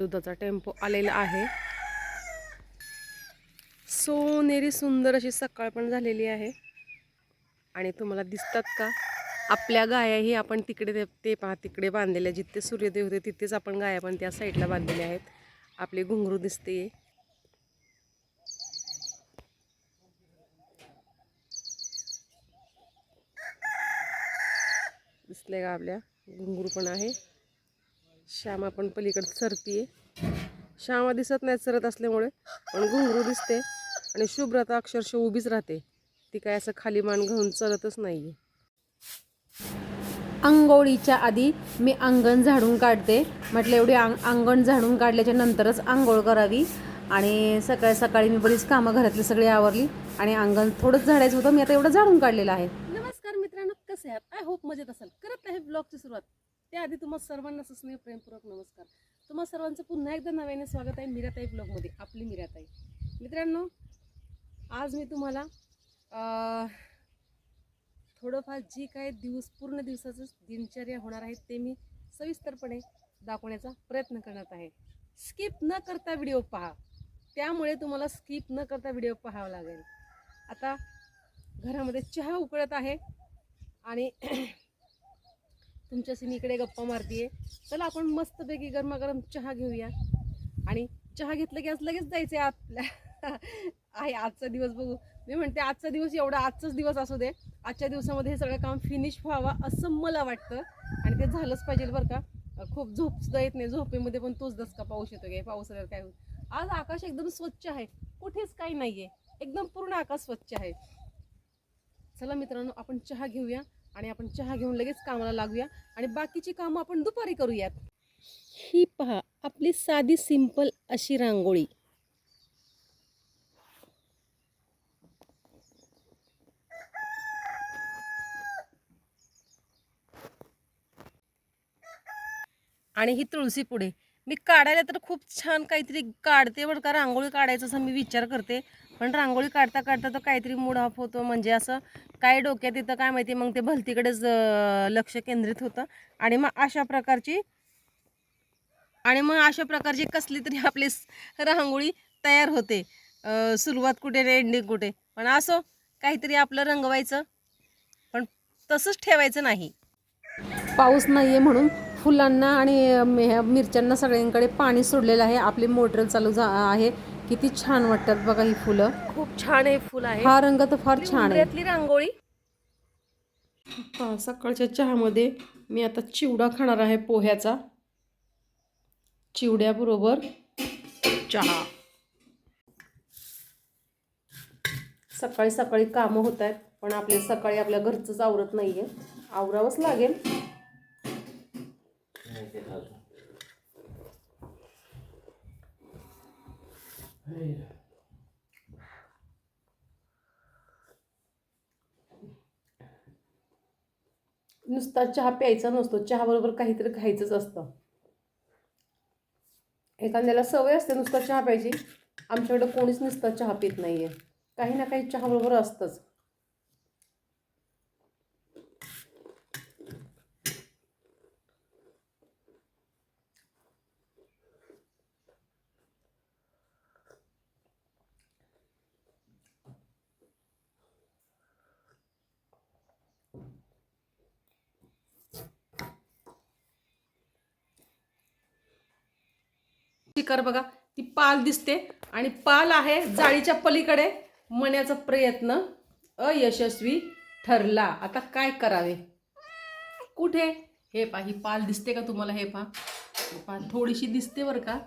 दुधाचा टेम्पो आलेला आहे. सोनेरी सुंदर अशी सकाळ पण झालेली आहे. आणि तुम्हाला दिसतात का? आपल्या गायाही आपण तिकडे ते- पहा तिकडे बांधलेल्या जिथे सूर्यदेव होते तिथेच आपण गाया पण त्या साईडला बांधलेल्या आहेत. आपली घुंगरू दिसते. दिसले का आपल्या? घुंगरू पण आहे. श्यामा पण पलीकडे सरतीये श्यामा दिसत नाही सरत असल्यामुळे पण घुंगरू दिसते आणि शुभ्रता अक्षरशः उभीच राहते. ती काय असं खाली मान घेऊन चलतच नाहीये. आंघोळीच्या आधी मी अंगण झाडून काढते. म्हटलं एवढी अंग अंगण झाडून काढल्याच्या नंतरच आंघोळ करावी. आणि सकाळी सकाळी मी बरीच कामं घरातली सगळी आवरली. आणि अंगण थोडंच झाडायचं होतं मी आता एवढं झाडून काढलेलं आहे. नमस्कार मित्रांनो कसे आहात? आय होप मजेत असाल. करत आहे ब्लॉगची सुरुवात. त्याआधी तुम्हाला सर्वांना स्नेह प्रेमपूर्वक नमस्कार. तुम्हा सर्वांचं पुन्हा एकदा नव्याने स्वागत आहे मिराताई ब्लॉगमध्ये आपली मिराताई. मित्रांनो आज मी तुम्हाला थोडंफार जी काय दिवस पूर्ण दिवसाचं दिनचर्या होणार आहे ते मी सविस्तरपणे दाखवण्याचा प्रयत्न करणार आहे. स्किप न करता व्हिडिओ पहा. त्यामुळे तुम्हाला स्किप न करता व्हिडिओ पाहावा लागेल. आता घरामध्ये चहा उकळत आहे आणि तुमच्याशी मी इकडे गप्पा मारतीये. चला आपण मस्तपैकी गरमागरम चहा घेऊया. आणि चहा घेतलं की आज लगेच जायचं आहे आपल्या. आहे आजचा दिवस बघू. मी म्हणते आजचा दिवस एवढा आजचाच दिवस असू दे. आजच्या दिवसामध्ये हे सगळं काम फिनिश व्हावं असं मला वाटतं. आणि ते झालंच पाहिजे बरं का. खूप झोप सुद्धा येत नाही. झोपेमध्ये पण तोच दसका पाऊस येतो काय पाऊस आल्यावर काय होईल. आज आकाश एकदम स्वच्छ आहे. कुठेच काही नाहीये. एकदम पूर्ण आकाश स्वच्छ आहे. चला मित्रांनो आपण चहा घेऊया. आणि आपण चहा घेऊन लगेच कामाला लागूया. आणि बाकीची कामं आपण दुपारी करूयात. ही पहा आपली साधी सिंपल अशी रांगोळी. आणि ही तुळशी पुढे. मी काढायला तर खूप छान काहीतरी काढते बरं का रांगोळी काढायचं असं मी विचार करते. पण रांगोळी काढता काढता तर काहीतरी मूड ऑफ होतो. म्हणजे असं काय डोक्यात येतं काय माहिती मग ते भलतीकडेच लक्ष केंद्रित होतं. आणि मग अशा प्रकारची आणि मग अशा प्रकारची कसली तरी आपली रांगोळी तयार होते. सुरुवात कुठे एंडिंग कुठे? पण असो काहीतरी आपलं रंगवायचं. पण तसंच ठेवायचं नाही. पाऊस नाही आहे म्हणून फुलांना आणि ह्या मिरच्यांना सगळ्यांकडे पाणी सोडलेलं आहे. आपली मोटर चालू झा आहे. किती छान वाटतात बघा ही फुलं. खूप छान आहे फुल आहे. हा रंग तर फार छान आहे. रांगोळी? हा, सकाळच्या चहामध्ये मी आता चिवडा खाणार आहे पोह्याचा. चिवड्याबरोबर चहा. सकाळी सकाळी कामं होत आहेत पण आपल्या सकाळी आपल्या घरचंच आवरत नाहीये. आवरावंच लागेल. नुसता चहा प्यायचा नसतो. चहाबरोबर काहीतरी खायचंच असतं. एखाद्याला सवय असते नुसता चहा प्यायची. आमच्याकडे कोणीच नुसता चहा पित आहे काही ना काही चहाबरोबर असतंच. शिकार बघा. ती पाल दिसते आणि पाल आहे जाळीच्या पलीकडे. मण्याचा प्रयत्न अयशस्वी ठरला. आता काय करावे? कुठे? हे पहा ही पाल दिसते का तुम्हाला? हे पहा. पहा थोडीशी दिसते बरं का.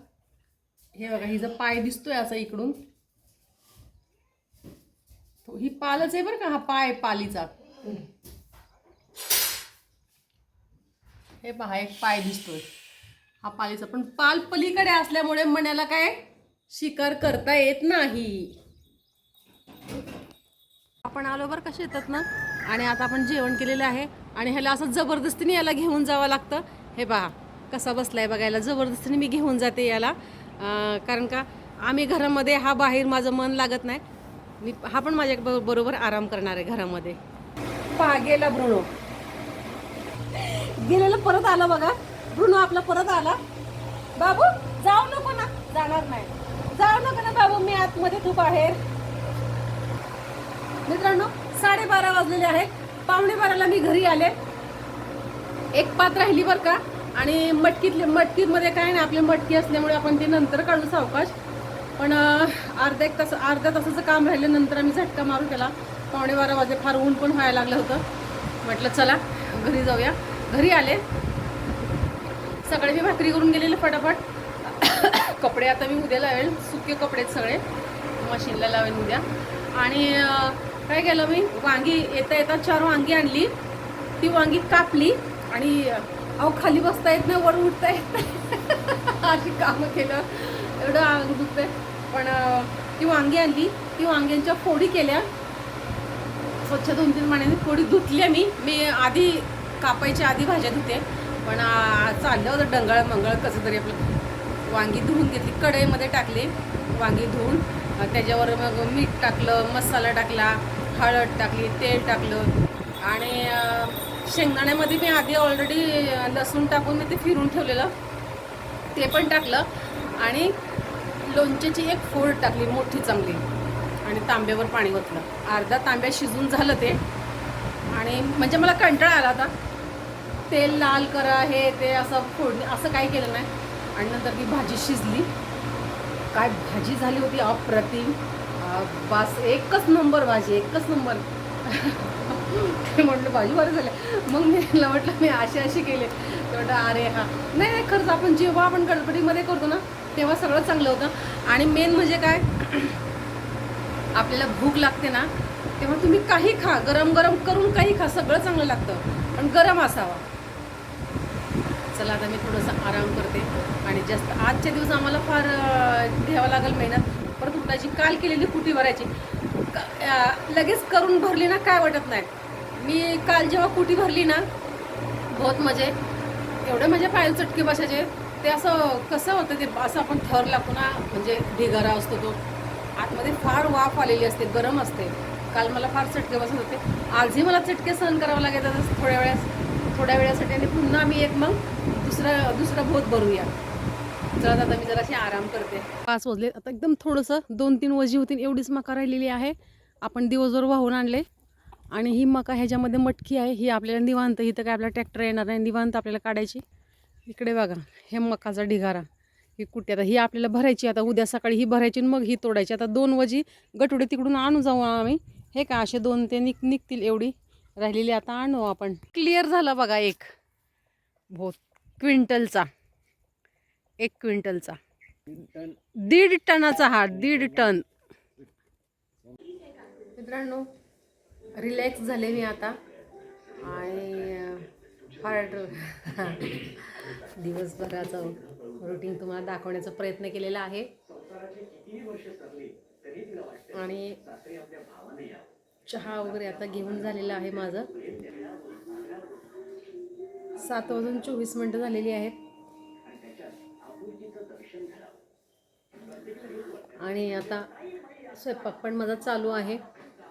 हे बघा हिचा पाय दिसतोय असा इकडून. तो- ही पालच आहे बरं का हा पाय पालीचा. हे पहा एक पाय दिसतोय. हा पालीचा पण पाल पलीकडे असल्यामुळे मण्याला काय शिकार करता येत नाही. आपण आलो बरं का शेतात ना आणि आता आपण जेवण केलेलं आहे. आणि ह्याला असं जबरदस्तीने याला घेऊन जावं लागतं. हे पहा कसा बसलाय बघायला. जबरदस्तीने मी घेऊन जाते याला. कारण का आम्ही घरामध्ये हा बाहेर माझं मन लागत नाही. मी हा पण माझ्या बरोबर आराम करणार आहे घरामध्ये. पहा गेला ब्रुणो. गेलेला परत आला बघा. ब्रुनो आपला परत आला. बाबू जाऊ नको ना. जाणार नाही. जाऊ नको ना बाबू मी आतमध्ये खूप बाहेर मित्रांनो साडेबारा वाजलेले आहेत. पावणे बाराला मी घरी आले. एक पात राहिली बरं का. आणि मटकीतले मटकीमध्ये काय नाही आपली मटकी असल्यामुळे आपण ते नंतर काढू सावकाश. पण अर्धा एक तास अर्ध्या तासाचं काम राहिलं नंतर आम्ही झटका मारू त्याला. पावणे बारा वाजे फार ऊन पण व्हायला लागलं होतं. म्हटलं चला घरी जाऊया. घरी आले. सगळे मी भाकरी करून गेलेले फटाफट. कपडे आता मी उद्या लावेल सुके कपडे सगळे. मशीनला लावेल उद्या. आणि काय केलं मी? वांगी येता येता चार वांगी आणली. ती वांगी कापली आणि अहो खाली बसता येत नाही वर उठता येत नाही. अशी कामं केलं. एवढं अंग दुखतंय पण ती वांगी आणली. ती वांग्यांच्या फोडी केल्या. स्वच्छ दोन तीन पाण्याने फोडी धुतल्या मी. मी आधी कापायच्या आधी भाज्या धुते. पण चाललं होतं डंगळ मंगळ कसं तरी आपलं. वांगी धुवून घेतली कढईमध्ये टाकली वांगी धुवून. त्याच्यावर मग मीठ टाकलं मसाला टाकला हळद टाकली तेल टाकलं. आणि शेंगदाण्यामध्ये मी आधी ऑलरेडी लसूण टाकून मी ते फिरून ठेवलेलं. ते पण टाकलं. आणि लोणच्याची एक फोड टाकली मोठी चांगली. आणि तांब्यावर पाणी ओतलं. अर्धा तांब्या शिजून झालं ते. आणि म्हणजे मला कंटाळा आला आता. तेल लाल करा हे ते असं फोडणी असं काही केलं नाही. आणि नंतर ती भाजी शिजली. काय भाजी झाली होती अप्रतिम. बास एकच नंबर भाजी एकच नंबर. ते म्हटलं भाजी बरं झालं. मग मी तिला म्हटलं मी अशी अशी केले. ते म्हटलं अरे हा. नाही नाही खरंच आपण जेव्हा आपण गणपतीमध्ये करतो ना तेव्हा सगळं चांगलं होतं. आणि मेन म्हणजे काय? आपल्याला भूक लागते ना तेव्हा तुम्ही काही खा. गरम गरम करून काही खा. सगळं चांगलं लागतं. पण गरम असावा. चला आता मी थोडंसं आराम करते. आणि जास्त आजच्या दिवस आम्हाला फार घ्यावं लागेल मेहनत. परत उठायची काल केलेली कुटी भरायची लगेच करून भरली ना काय वाटत नाही. मी काल जेव्हा कुटी भरली ना बहुत मजे. एवढे माझ्या पायल चटके बसायचे. ते असं कसं होतं ते असं आपण थर लागतो ना म्हणजे ढिगारा असतो तो. आतमध्ये फार वाफ आलेली असते गरम असते. काल मला फार चटके बसत होते. आजही मला चटके सहन करावं लागेल आता थोड्या वेळेस थोड्या वेळासाठी आणि पुन्हा आम्ही एक मग दुसरं दुसरा भोत भरूया. चला दादा मी जराशी आराम करते. पाच वाजले. आता एकदम थोडंसं दोन तीन वजी होतील एवढीच मका राहिलेली आहे. आपण दिवसभर वाहून आणले. आणि ही मका ह्याच्यामध्ये मटकी आहे. ही आपल्याला निवांत इथं काय आपला ट्रॅक्टर येणार नाही. निवांत आपल्याला काढायची. इकडे बघा हे मकाचा ढिगारा. ही कुठे आता ही आपल्याला भरायची आता उद्या सकाळी ही भरायची आणि मग ही तोडायची. आता दोन वजी गटुडे तिकडून आणू जाऊ आम्ही. हे का असे दोन ते निक निघतील एवढी. राहिलेली आता आणू आपण. क्लिअर झाला बघा एक. भो क्विंटलचा. एक क्विंटलचा. दीड टनाचा हा दीड टन. मित्रांनो रिलॅक्स झाले मी आता. आणि अं, फार दिवसभराचं रुटीन तुम्हाला दाखवण्याचा प्रयत्न केलेला आहे. आणि चहा वगैरे आता घेऊन झालेला आहे माझं. सात वाजून चोवीस मिनटं झालेली आहेत. आणि आता स्वयंपाक पण माझा चालू आहे.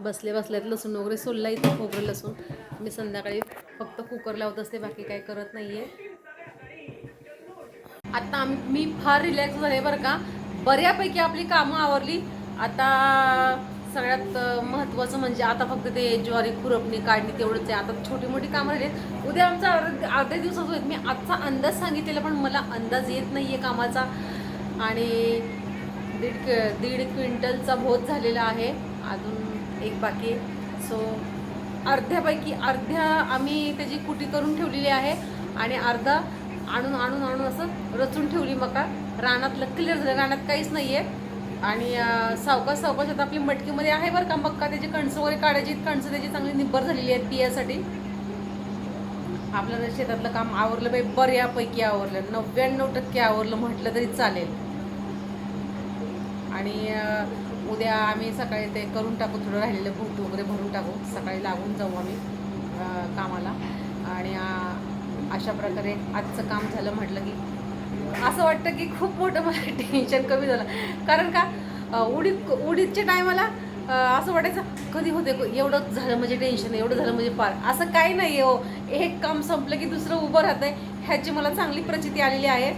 बसले बसल्यात लसूण वगैरे सोलला इथं खोबरं लसूण. मी संध्याकाळी फक्त कुकर लावत असते बाकी काही करत नाही आहे आता आम मी फार रिलॅक्स झाले बरं का. बऱ्यापैकी आपली कामं आवरली. आता सगळ्यात महत्त्वाचं म्हणजे आता फक्त ते ज्वारी खुरपणी काढणी तेवढंच आहे. आता छोटी मोठी कामं राहिली उद्या आमचा अर्ध- अर्ध्या दिवसात होईल. मी आजचा अंदाज सांगितलेला पण मला अंदाज येत नाही आहे कामाचा. आणि दीड क- दीड क्विंटलचा भोत झालेला आहे. अजून एक बाकी सो अर्ध्यापैकी अर्ध्या आम्ही त्याची कुटी करून ठेवलेली आहे. आणि अर्धा आणून आणून आणून असं रचून ठेवली मका. रानातलं क्लिअर झालं रानात काहीच नाही आहे आणि सावकाश सावकाश आता आपली मटकीमध्ये आहे बरं का मक्का त्याची कणसं वगैरे काढायची कणसं त्याची चांगली निब्बर झालेली आहेत पियासाठी. आपल्याला शेतातलं काम आवरलं बाई बऱ्यापैकी आवरलं. नव्याण्णव टक्के आवरलं म्हटलं तरी चालेल. आणि उद्या आम्ही सकाळी ते करून टाकू थोडं राहिलेलं भूट वगैरे भरून टाकू. सकाळी लागून जाऊ आम्ही कामाला. आणि अशा प्रकारे आजचं काम झालं म्हटलं की. असं वाटतं की खूप मोठं मला टेन्शन कमी झालं. कारण का उडीद उडीदच्या टायमाला असं वाटायचं कधी होते एवढं झालं म्हणजे टेन्शन एवढं झालं म्हणजे पार. असं काही नाही हो. एक काम संपलं की दुसरं उभं राहतंय. ह्याची मला चांगली प्रचिती आलेली आहे.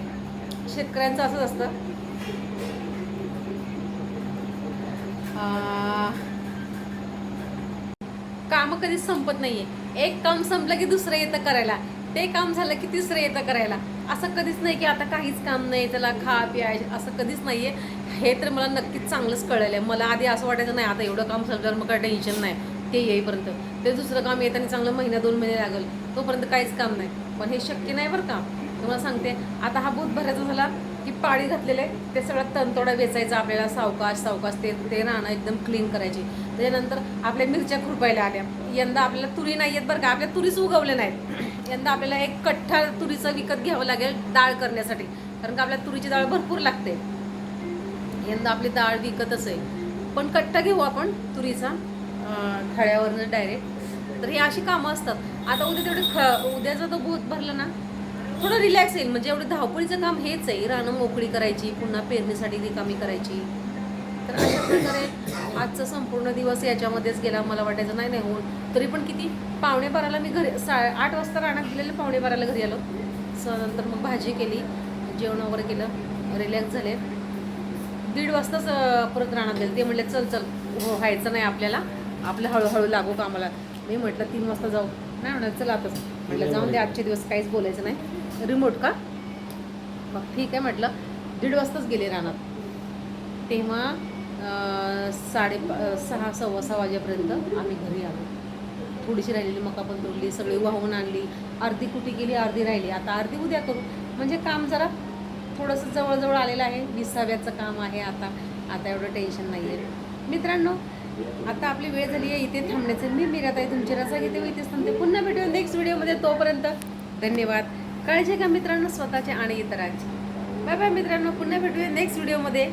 शेतकऱ्यांचं असंच असतं. काम कधीच संपत नाहीये. एक काम संपलं की दुसरं येतं करायला. ते काम झालं की तिसरं येतं करायला. असं कधीच नाही की आता काहीच काम नाही त्याला खा प्याय असं कधीच नाही आहे हे तर मला नक्कीच चांगलंच कळलेलं आहे मला आधी असं वाटायचं नाही आता एवढं काम संपल्यावर मग काय टेन्शन नाही. ते येईपर्यंत. ते दुसरं काम येताना चांगलं महिना दोन महिने लागेल. तोपर्यंत काहीच काम नाही. पण हे शक्य नाही बरं का. तुम्हाला सांगते आता हा भूत भरायचा झाला. की पाळी घातलेले ते सगळं तणतोडा वेचायचा आपल्याला सावकाश सावकाश ते ते राहणं एकदम क्लीन करायची. त्याच्यानंतर आपल्या मिरच्या खुरपायला आल्या. यंदा आपल्याला तुरी नाही आहेत बरं का आपल्या तुरीच उगवल्या नाहीत. यंदा आपल्याला एक कठ्ठा तुरीचं विकत घ्यावं लागेल डाळ करण्यासाठी कारण का आपल्या तुरीची डाळ भरपूर लागते. यंदा आपली डाळ विकतच आहे. पण कट्टा घेऊ आपण तुरीचा अं, खळ्यावरनं डायरेक्ट तर हे अशी कामं असतात. आता उद्या तेवढे ख उद्याचा तो भूत भरला ना थोडं रिलॅक्स येईल. म्हणजे एवढं धावपळीचं काम हेच आहे. रानं मोकळी करायची पुन्हा पेरणीसाठी रिकामी करायची. तर अशा प्रकारे आजचा संपूर्ण दिवस याच्यामध्येच गेला मला वाटायचं नाही नाही होऊन तरी पण किती? पावणे बाराला मी घरी सा आठ वाजता रानात गेलेले पावणे बाराला घरी आलो. नंतर मग भाजी केली जेवण वगैरे केलं रिलॅक्स झाले. दीड वाजताच परत रानात गेले. ते म्हटले चल चल हो व्हायचं नाही आपल्याला. आपलं हळूहळू लागू कामाला. मी म्हटलं तीन वाजता जाऊ. नाही म्हणत चला आताच म्हटलं जाऊन दे आजचे दिवस काहीच बोलायचं नाही. रिमोट का? मग ठीक आहे म्हटलं. दीड वाजताच गेले रानात. तेव्हा साडे सहा सव्वा सहा वाजेपर्यंत आम्ही घरी आलो. थोडीशी राहिलेली मका पण तोडली सगळी वाहून आणली. अर्धी कुटी गेली अर्धी राहिली. आता अर्धी उद्या करू. म्हणजे काम जरा थोडंसं जवळजवळ आलेलं आहे. विसाव्याचं काम आहे आता. आता एवढं टेन्शन नाही आहे मित्रांनो आता आपली वेळ झाली आहे इथे थांबण्याचं. मी आहे तुमची रजा घेते व इथेच थांबते. पुन्हा भेटूया नेक्स्ट व्हिडिओमध्ये तोपर्यंत धन्यवाद. काळजी घ्या मित्रांनो स्वतःचे आणि इतरांची. बाय बाय मित्रांनो. पुन्हा भेटूया नेक्स्ट व्हिडिओमध्ये